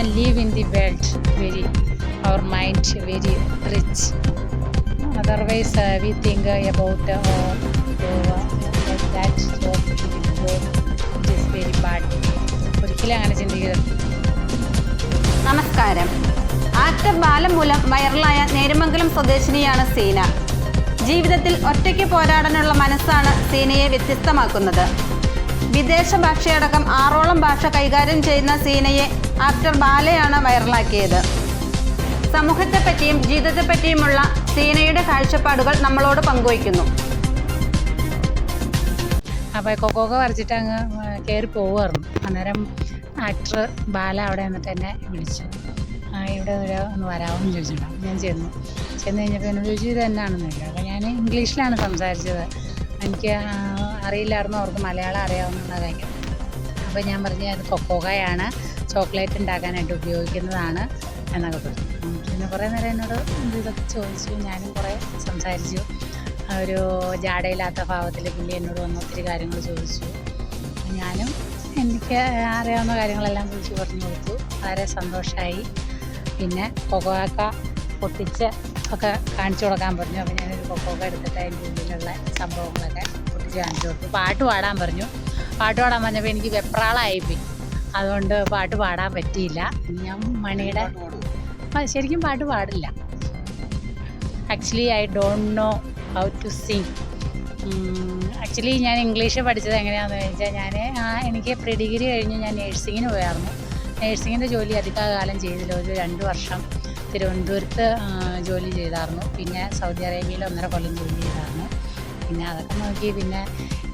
can live in the world very our mind very rich. Otherwise uh, we think uh, about uh, uh, that job it is very bad. ഒരിക്കലും അങ്ങനെ ചിന്തിക്കരുത്. നമസ്കാരം. Actor Balam മൂലം വൈറലായ നേരമംഗലം സ്വദേശിനിയാണ് സീന. ജീവിതത്തിൽ ഒറ്റയ്ക്ക് പോരാടാനുള്ള മനസ്സാണ് സീനയെ വ്യത്യസ്തമാക്കുന്നത്. വിദേശ ഭാഷയടക്കം ആറോളം ഭാഷ കൈകാര്യം ചെയ്യുന്ന സീനയെ ആക്ടർ ബാലയാണ് വൈറലാക്കിയത്. സമൂഹത്തെപ്പറ്റിയും ജീവിതത്തെപ്പറ്റിയുമുള്ള സീനയുടെ കാഴ്ചപ്പാടുകൾ നമ്മളോട് പങ്കുവയ്ക്കുന്നു. അപ്പോൾ കൊക്കോക്ക വരച്ചിട്ട് അങ്ങ് കയറി പോവുമായിരുന്നു. അന്നേരം ആക്ടർ ബാല അവിടെ നിന്നിട്ട് എന്നെ വിളിച്ചു. ഇവിടെ ഒരു ഒന്ന് വരാമെന്ന് ചോദിച്ചിട്ടുണ്ടാവും ഞാൻ ചെന്നു. ചെന്ന് കഴിഞ്ഞപ്പോൾ എന്നോട് ചോദിച്ചു ഇത് എന്നാണെന്നില്ല അപ്പോൾ ഞാൻ ഇംഗ്ലീഷിലാണ് സംസാരിച്ചത്. എനിക്ക് അറിയില്ലായിരുന്നു അവർക്ക് മലയാളം അറിയാവുന്നതായിരിക്കും അപ്പോൾ ഞാൻ പറഞ്ഞു അത് കൊക്കോകയാണ് ചോക്ലേറ്റ് ഉണ്ടാക്കാനായിട്ട് ഉപയോഗിക്കുന്നതാണ് എന്നൊക്കെ പറഞ്ഞു. പിന്നെ കുറേ നേരം എന്നോട് ഇതൊക്കെ ചോദിച്ചു ഞാനും കുറേ സംസാരിച്ചു. ഒരു ജാടയില്ലാത്ത ഭാവത്തിൽ പുള്ളി എന്നോട് വന്ന് ഒത്തിരി കാര്യങ്ങൾ ചോദിച്ചു. ഞാനും എനിക്ക് അറിയാവുന്ന കാര്യങ്ങളെല്ലാം വിളിച്ച് പറഞ്ഞു കൊടുത്തു. വളരെ സന്തോഷമായി പിന്നെ കൊക്കോക്ക പൊട്ടിച്ച് ഒക്കെ കാണിച്ചു കൊടുക്കാൻ പറഞ്ഞു. അപ്പോൾ ഞാനൊരു കൊക്കോക്ക എടുത്തിട്ട് അതിന്റെ ഉള്ളിലുള്ള സംഭവങ്ങളൊക്കെ പൊട്ടിച്ച് കാണിച്ചു കൊടുത്തു. പാട്ട് പാടാൻ പറഞ്ഞു. പാട്ട് പാടാൻ പറഞ്ഞപ്പോൾ എനിക്ക് വെപ്രാളമായിപ്പോയി അതുകൊണ്ട് പാട്ട് പാടാൻ പറ്റിയില്ല. ഞാൻ മണിയുടെ ശരിക്കും പാട്ട് പാടില്ല. Actually I don't know how to sing actually ഞാൻ ഇംഗ്ലീഷ് പഠിച്ചത് എങ്ങനെയാണെന്ന് ചോദിച്ചാൽ ഞാൻ എനിക്ക് പ്രീ ഡിഗ്രി കഴിഞ്ഞ് ഞാൻ നേഴ്സിങ്ങിന് പോയായിരുന്നു നേഴ്സിങ്ങിന്റെ ജോലി അധികകാലം ചെയ്തില്ല. ഒരു രണ്ട് വർഷം തിരുവനന്തപുരത്ത് ജോലി ചെയ്തായിരുന്നു പിന്നെ സൗദി അറേബ്യയിൽ ഒന്നര കൊല്ലം ജോലി ചെയ്തായിരുന്നു പിന്നെ അതൊക്കെ നോക്കി പിന്നെ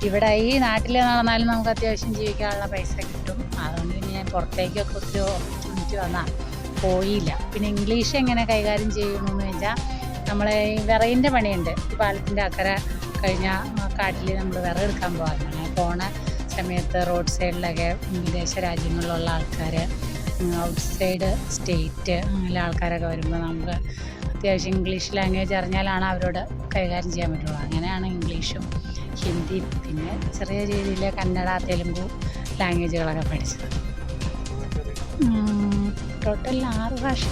ഇവിടെ ഈ നാട്ടിൽ നടന്നാലും നമുക്ക് അത്യാവശ്യം ജീവിക്കാനുള്ള പൈസ കിട്ടും. അതുകൊണ്ട് പിന്നെ ഞാൻ പുറത്തേക്കൊക്കെ ഒത്തിരി ഓപ്പർച്യൂണിറ്റി വന്നാൽ പോയില്ല. പിന്നെ ഇംഗ്ലീഷ് എങ്ങനെ കൈകാര്യം ചെയ്യണമെന്ന് വെച്ചാൽ നമ്മളെ ഈ വിറകിന്റെ പണിയുണ്ട്. ഈ പാലത്തിന്റെ അക്കര കഴിഞ്ഞ കാട്ടിൽ നമ്മൾ വിറകെടുക്കാൻ പോകാറുണ്ട് പോണ സമയത്ത് റോഡ് സൈഡിലൊക്കെ വിദേശ രാജ്യങ്ങളിലുള്ള ആൾക്കാർ ഔട്ട് സൈഡ് സ്റ്റേറ്റ് അങ്ങനെയുള്ള ആൾക്കാരൊക്കെ വരുമ്പോൾ നമുക്ക് അത്യാവശ്യം ഇംഗ്ലീഷ് ലാംഗ്വേജ് അറിഞ്ഞാലാണ് അവരോട് കൈകാര്യം ചെയ്യാൻ പറ്റുള്ളൂ. അങ്ങനെയാണ് ഇംഗ്ലീഷും ഹിന്ദി പിന്നെ ചെറിയ രീതിയിൽ കന്നഡ തെലുങ്കു ലാംഗ്വേജുകളൊക്കെ പഠിച്ചത്. ടോട്ടൽ ആറ് ഭാഷ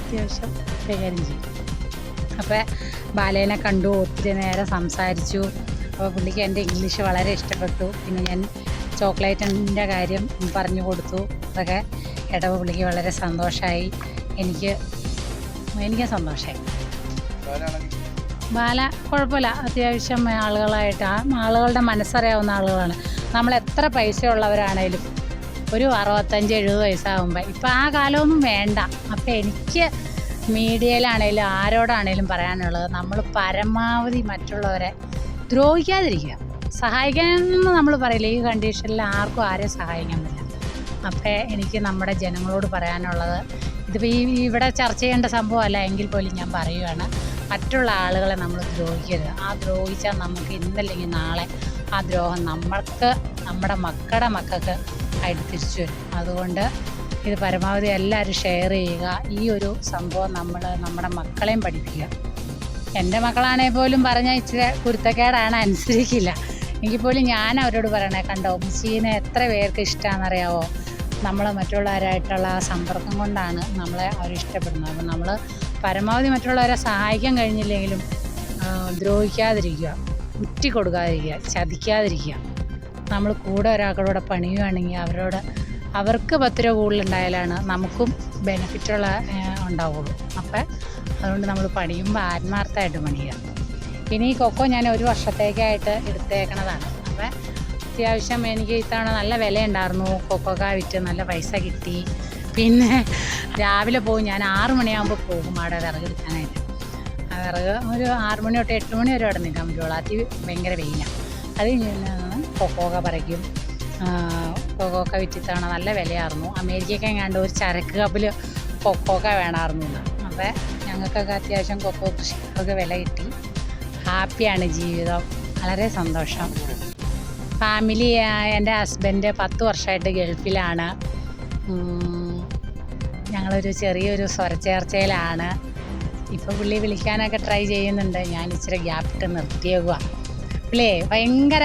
അത്യാവശ്യം കൈകാര്യം ചെയ്തു. അപ്പോൾ ബാലേനെ കണ്ടു ഒത്തിരി നേരം സംസാരിച്ചു. അപ്പോൾ പുള്ളിക്ക് എന്റെ ഇംഗ്ലീഷ് വളരെ ഇഷ്ടപ്പെട്ടു. പിന്നെ ഞാൻ ചോക്ലേറ്റിന്റെ കാര്യം പറഞ്ഞു കൊടുത്തു. അതൊക്കെ ഇടവ് പുള്ളിക്ക് വളരെ സന്തോഷമായി എനിക്ക് എനിക്ക് സന്തോഷമായി ബാല കുഴപ്പമില്ല. അത്യാവശ്യം ആളുകളായിട്ട് ആ ആളുകളുടെ മനസ്സറിയാവുന്ന ആളുകളാണ്. നമ്മൾ എത്ര പൈസ ഉള്ളവരാണേലും ഒരു അറുപത്തഞ്ച് എഴുപത് വയസ്സാകുമ്പോൾ ഇപ്പം ആ കാലമൊന്നും വേണ്ട. അപ്പം എനിക്ക് മീഡിയയിലാണേലും ആരോടാണേലും പറയാനുള്ളത് നമ്മൾ പരമാവധി മറ്റുള്ളവരെ ദ്രോഹിക്കാതിരിക്കുക. സഹായിക്കാനെന്ന് നമ്മൾ പറയില്ല. ഈ കണ്ടീഷനിൽ ആർക്കും ആരെയും സഹായിക്കാൻ പറ്റില്ല. അപ്പോൾ എനിക്ക് നമ്മുടെ ജനങ്ങളോട് പറയാനുള്ളത് ഇതിപ്പോൾ ഈ ഇവിടെ ചർച്ച ചെയ്യേണ്ട സംഭവമല്ല എങ്കിൽ പോലും ഞാൻ പറയുകയാണ് മറ്റുള്ള ആളുകളെ നമ്മൾ ദ്രോഹിക്കരുത്. ആ ദ്രോഹിച്ചാൽ നമുക്ക് ഇന്നല്ലെങ്കിൽ നാളെ ആ ദ്രോഹം നമ്മൾക്ക് നമ്മുടെ മക്കളുടെ മക്കൾക്ക് ആയിട്ട് തിരിച്ചു വരും. അതുകൊണ്ട് ഇത് പരമാവധി എല്ലാവരും ഷെയർ ചെയ്യുക. ഈ ഒരു സംഭവം നമ്മൾ നമ്മുടെ മക്കളെയും പഠിപ്പിക്കുക. എന്റെ മക്കളാണെങ്കിൽ പോലും പറഞ്ഞ ഇച്ചിരി കുരുത്തക്കേടാണ് അനുസരിക്കില്ല. എങ്കിൽ പോലും ഞാൻ അവരോട് പറയണേ കണ്ടോ മുസീനെ എത്ര പേർക്ക് ഇഷ്ടമാണെന്നറിയാവോ നമ്മൾ മറ്റുള്ളവരായിട്ടുള്ള സമ്പർക്കം കൊണ്ടാണ് നമ്മളെ അവരിഷ്ടപ്പെടുന്നത് അപ്പം നമ്മൾ പരമാവധി മറ്റുള്ളവരെ സഹായിക്കാൻ കഴിഞ്ഞില്ലെങ്കിലും ദ്രോഹിക്കാതിരിക്കുക. ഉറ്റി കൊടുക്കാതിരിക്കുക ചതിക്കാതിരിക്കുക. നമ്മൾ കൂടെ ഒരാൾക്കൂടെ പണിയുകയാണെങ്കിൽ അവരോട് അവർക്ക് പത്ത് രൂപ കൂടുതലുണ്ടായാലാണ് നമുക്കും ബെനിഫിറ്റുള്ള ഉണ്ടാവുള്ളൂ. അപ്പം അതുകൊണ്ട് നമ്മൾ പണിയുമ്പോൾ ആത്മാർത്ഥമായിട്ട് പണിയുക. ഇനി ഈ കൊക്കോ ഞാൻ ഒരു വർഷത്തേക്കായിട്ട് എടുത്തേക്കണതാണ്. അപ്പം അത്യാവശ്യം എനിക്ക് ഇത്തവണ നല്ല വിലയുണ്ടായിരുന്നു. കൊക്കോക്ക വിറ്റ് നല്ല പൈസ കിട്ടി. പിന്നെ രാവിലെ പോകും ഞാൻ ആറ് മണിയാകുമ്പോൾ പോകും അവിടെ വിറക് എടുക്കാനായിട്ട്. ആ വിറക് ഒരു ആറ് മണി തൊട്ട് എട്ട് മണി വരെ അവിടെ നിൽക്കാൻ പറ്റുള്ളൂ. അതി ഭയങ്കര വെയിലാണ് അത് കഴിഞ്ഞാണ് കൊക്കോക്ക പറിക്കും. കൊക്കോക്ക വിറ്റിത്താണ് നല്ല വിലയായിരുന്നു. അമേരിക്കയ്ക്ക് എങ്ങാണ്ട് ഒരു ചരക്ക് കപ്പിൽ കൊക്കോക്ക വേണമായിരുന്നു. അപ്പോൾ ഞങ്ങൾക്കൊക്കെ അത്യാവശ്യം കൊക്കോ കൃഷിക്കൊക്കെ വില കിട്ടി. ഹാപ്പിയാണ് ജീവിതം. വളരെ സന്തോഷം. ഫാമിലി എന്റെ ഹസ്ബൻഡ് പത്ത് വർഷമായിട്ട് ഗൾഫിലാണ്. ഞങ്ങളൊരു ചെറിയൊരു സ്വരച്ചേർച്ചയിലാണ്. ഇപ്പോൾ പുള്ളി വിളിക്കാനൊക്കെ ട്രൈ ചെയ്യുന്നുണ്ട്. ഞാൻ ഇച്ചിരി ഗ്യാപ്പിട്ട് നിർത്തിയേക്കുക പുള്ളിയെ ഭയങ്കര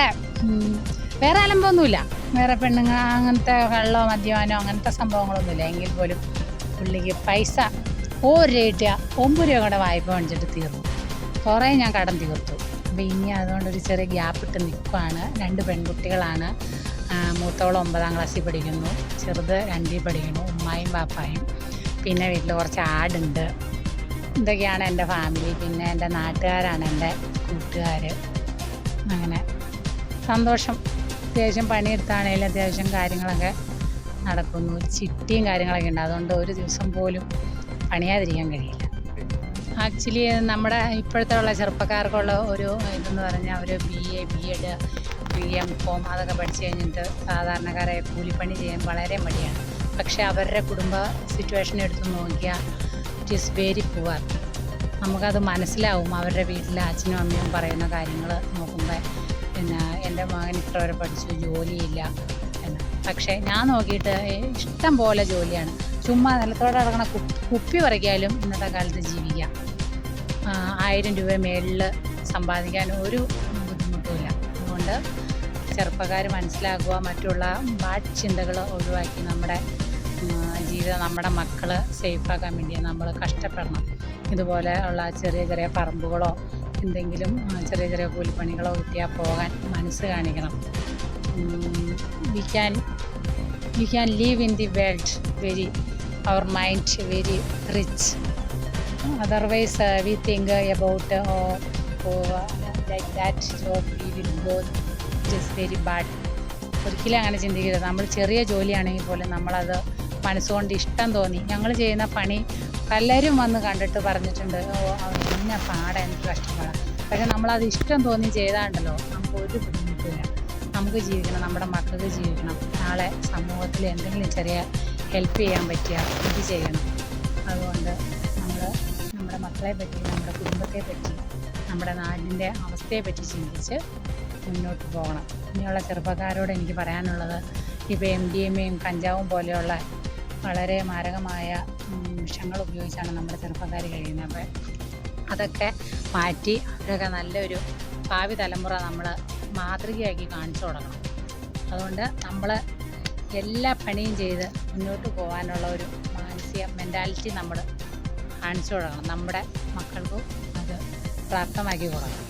വേറെ അലമ്പൊന്നുമില്ല. വേറെ പെണ്ണുങ്ങൾ അങ്ങനത്തെ വെള്ളമോ മദ്യപാനോ അങ്ങനത്തെ സംഭവങ്ങളൊന്നുമില്ല. എങ്കിൽ പോലും പുള്ളിക്ക് പൈസ ഒരു രൂപ ഒമ്പത് രൂപ കൂടെ വായ്പ മേടിച്ചിട്ട് തീർന്നു. കുറേ ഞാൻ കടം തീർത്തു. അപ്പോൾ ഇനി അതുകൊണ്ട് ഒരു ചെറിയ ഗ്യാപ്പ് ഇട്ട് നിൽക്കുവാണ്. രണ്ട് പെൺകുട്ടികളാണ്. മൂത്തോളം ഒമ്പതാം ക്ലാസ്സിൽ പഠിക്കുന്നു. ചെറുത് രണ്ടിൽ പഠിക്കുന്നു. ഉമ്മായും പാപ്പായും പിന്നെ വീട്ടിൽ കുറച്ച് ആടുണ്ട്. ഇതൊക്കെയാണ് എന്റെ ഫാമിലി പിന്നെ എന്റെ നാട്ടുകാരാണ് എന്റെ കൂട്ടുകാർ അങ്ങനെ സന്തോഷം. അത്യാവശ്യം പണിയെടുത്താണെങ്കിലും അത്യാവശ്യം കാര്യങ്ങളൊക്കെ നടക്കുന്നു. ചിട്ടിയും കാര്യങ്ങളൊക്കെ ഉണ്ട്. അതുകൊണ്ട് ഒരു ദിവസം പോലും പണിയാതിരിക്കാൻ കഴിയില്ല. ആക്ച്വലി നമ്മുടെ ഇപ്പോഴത്തെ ഉള്ള ചെറുപ്പക്കാർക്കുള്ള ഒരു ഇതെന്ന് പറഞ്ഞാൽ ഒരു B A B Ed B M Com അതൊക്കെ പഠിച്ചു കഴിഞ്ഞിട്ട് സാധാരണക്കാരെ കൂലിപ്പണി ചെയ്യാൻ വളരെ മടിയാണ്. പക്ഷേ അവരുടെ കുടുംബ സിറ്റുവേഷൻ എടുത്ത് നോക്കിയാൽ ഇറ്റ് ഈസ് വെരി പുവർ നമുക്കത് മനസ്സിലാവും. അവരുടെ വീട്ടിലെ അച്ഛനും അമ്മയും പറയുന്ന കാര്യങ്ങൾ നോക്കുമ്പോൾ പിന്നെ എന്റെ മകൻ ഇത്ര വരെ പഠിച്ചു ജോലിയില്ല എന്ന്. പക്ഷേ ഞാൻ നോക്കിയിട്ട് ഇഷ്ടം പോലെ ജോലിയാണ്. ചുമ്മാ നിലത്തോടെ ഇറങ്ങണ കുപ്പി പറയാലും ഇന്നത്തെ കാലത്ത് ജീവിക്കാം. ആയിരം രൂപ മേളിൽ സമ്പാദിക്കാൻ ഒരു ബുദ്ധിമുട്ടുമില്ല. അതുകൊണ്ട് ചെറുപ്പക്കാർ മനസ്സിലാക്കുക മറ്റുള്ള ബാഡ് ചിന്തകൾ ഒഴിവാക്കി നമ്മുടെ ജീവിതം നമ്മുടെ മക്കൾ സേഫാക്കാൻ വേണ്ടി നമ്മൾ കഷ്ടപ്പെടണം. ഇതുപോലെ ഉള്ള ചെറിയ ചെറിയ പറമ്പുകളോ എന്തെങ്കിലും ചെറിയ ചെറിയ കൂലിപ്പണികളോ കിട്ടിയാൽ പോകാൻ മനസ്സ് കാണിക്കണം. We can we can live in the world very our mind very rich otherwise we think about go is very bad. ഒരിക്കലും അങ്ങനെ ചിന്തിക്കരുത്. നമ്മൾ ചെറിയ ജോലിയാണെങ്കിൽ പോലും നമ്മളത് മനസ്സുകൊണ്ട് ഇഷ്ടം തോന്നി. ഞങ്ങൾ ചെയ്യുന്ന പണി പലരും വന്ന് കണ്ടിട്ട് പറഞ്ഞിട്ടുണ്ട് ഓ അവൻ എന്ന പാടാ എനിക്ക് കഷ്ടപ്പാടാണ് പക്ഷെ നമ്മളത് ഇഷ്ടം തോന്നി ചെയ്താണ്ടല്ലോ നമുക്ക് ഒരു ബുദ്ധിമുട്ടില്ല. നമുക്ക് ജീവിക്കണം നമ്മുടെ മക്കൾക്ക് ജീവിക്കണം നാളെ സമൂഹത്തിൽ എന്തെങ്കിലും ചെറിയ ഹെൽപ്പ് ചെയ്യാൻ പറ്റിയ ഇത് ചെയ്യണം. അതുകൊണ്ട് നമ്മൾ നമ്മുടെ മക്കളെ പറ്റി നമ്മുടെ കുടുംബത്തെ പറ്റി നമ്മുടെ നാടിന്റെ അവസ്ഥയെ പറ്റി ചിന്തിച്ച് മുന്നോട്ട് പോകണം. ഇനിയുള്ള ചെറുപ്പക്കാരോട് എനിക്ക് പറയാനുള്ളത് ഇപ്പോൾ എം ഡി എമ്മയും കഞ്ചാവും പോലെയുള്ള വളരെ മാരകമായ വിഷങ്ങൾ ഉപയോഗിച്ചാണ് നമ്മുടെ ചെറുപ്പക്കാർ കഴിയുന്നത്. അപ്പോൾ അതൊക്കെ മാറ്റി അവരൊക്കെ നല്ലൊരു ഭാവി തലമുറ നമ്മൾ മാതൃകയാക്കി കാണിച്ചു തുടങ്ങണം. അതുകൊണ്ട് നമ്മൾ എല്ലാ പണിയും ചെയ്ത് മുന്നോട്ട് പോകാനുള്ള ഒരു മാനസിക മെന്റാലിറ്റി നമ്മൾ കാണിച്ചു തുടങ്ങണം. നമ്മുടെ മക്കൾക്കും അത് പ്രാപ്തമാക്കി കൊടുക്കണം.